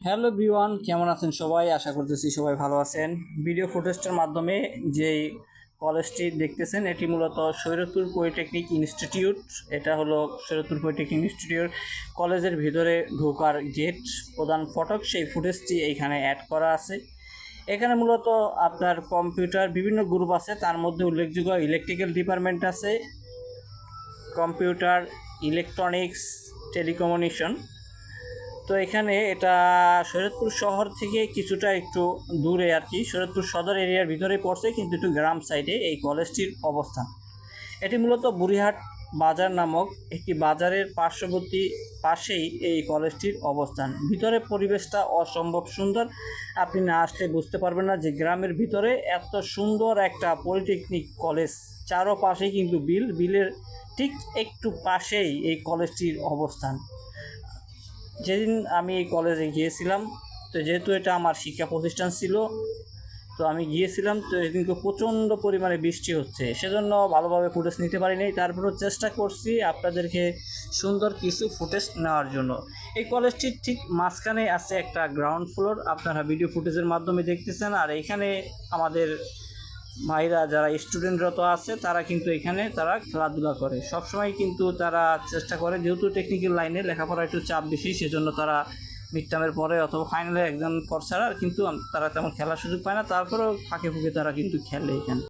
Hello ব্রিওয়ান কেমন আছেন সবাই? আশা করতেছি সবাই ভালো আছেন। ভিডিও ফুটেজটার মাধ্যমে যেই কলেজটি দেখতেছেন, এটি মূলত সৈরতুর পলিটেকনিক ইনস্টিটিউট এটা হলো সৈরতুর পলিটেকনিক ইনস্টিটিউট কলেজের ভিতরে ঢোকার গেট প্রধান ফটক। সেই ফুটেজটি এইখানে অ্যাড করা আছে। এখানে মূলত আপনার কম্পিউটার বিভিন্ন গ্রুপ আছে, তার মধ্যে উল্লেখযোগ্য ইলেকট্রিক্যাল ডিপার্টমেন্ট আছে কম্পিউটার ইলেকট্রনিক্স টেলিকমিউনিকেশন তো এখানে এটা শরীয়তপুর শহর থেকে কিছুটা একটু দূরে আর কি। শরীয়তপুর সদর এরিয়ার ভিতরে পড়ছে, কিন্তু একটু গ্রাম সাইডে এই কলেজটির অবস্থান। এটি মূলত বুড়িহাট বাজার নামক একটি বাজারের পার্শ্ববর্তী পাশেই এই কলেজটির অবস্থান। ভিতরে পরিবেশটা অসম্ভব সুন্দর। আপনি না আসলে বুঝতে পারবেন না যে গ্রামের ভিতরে এত সুন্দর একটা পলিটেকনিক কলেজ। চারো পাশেই কিন্তু বিল, বিলের ঠিক একটু পাশেই এই কলেজটির অবস্থান। যেদিন আমি এই কলেজে গিয়েছিলাম, তো যেহেতু এটা আমার শিক্ষা প্রতিষ্ঠান ছিল, তো আমি গিয়েছিলাম, তো এদিনকে প্রচণ্ড পরিমাণে বৃষ্টি হচ্ছে। সেজন্য ভালোভাবে ফুটেজ নিতে পারিনি। তারপরেও চেষ্টা করছি আপনাদেরকে সুন্দর কিছু ফুটেজ নেওয়ার জন্য। এই কলেজটির ঠিক মাঝখানে আছে একটা গ্রাউন্ড ফ্লোর আপনারা ভিডিও ফুটেজের মাধ্যমে দেখতেছেন। আর এখানে আমাদের ভাইরা যারা স্টুডেন্টরা তো আছে, তারা কিন্তু এখানে তারা খেলাধুলা করে। সবসময় কিন্তু তারা চেষ্টা করে, যেহেতু টেকনিক্যাল লাইনে লেখাপড়া একটু চাপ বেশি, সেজন্য তারা মিড টার্মের পরে অথবা ফাইনালে একজন পর ছাড়া কিন্তু তারা তেমন খেলার সুযোগ পায় না। তারপরেও ফাঁকে ফুঁকে তারা কিন্তু খেলে এখানে।